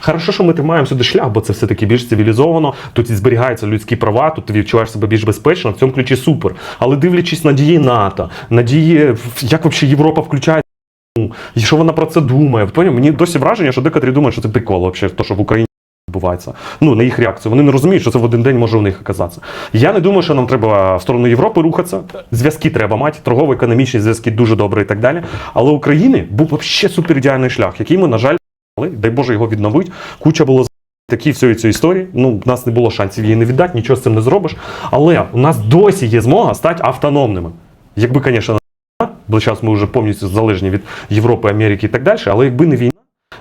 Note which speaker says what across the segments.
Speaker 1: Хорошо, що ми тримаємо сюди шлях, бо це все-таки більш цивілізовано, тут і зберігаються людські права, тут ти відчуваєш себе більш безпечно, в цьому ключі супер. Але дивлячись на дії НАТО, на дії, як взагалі Європа включає, і що вона про це думає. Поняв? Мені досі враження, що декотрі думають, що це прикол, взагалі, то, що в Україні відбувається. Ну, на їх реакцію. Вони не розуміють, що це в один день може у них оказатися. Я не думаю, що нам треба в сторону Європи рухатися. Зв'язки треба мати, торгово-економічні зв'язки дуже добре і так далі. Але України був взагалі супер ідеальний шлях, який ми, на жаль, дай Боже його відновить. Куча було такі всієї цієї історії. Ну, в нас не було шансів її не віддати, нічого з цим не зробиш. Але у нас досі є змога стати автономними. Якби, звісно, бо зараз ми вже повністю залежні від Європи, Америки і так далі, але якби не війна.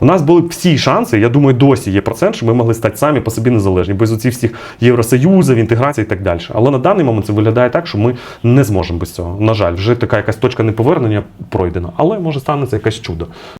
Speaker 1: у нас були всі шанси, я думаю, досі є процент, що ми могли стати самі по собі незалежні, без оцих всіх євросоюзів, інтеграції і так далі. Але на даний момент це виглядає так, що ми не зможемо без цього. На жаль, вже така якась точка неповернення пройдена, але може станеться якесь чудо.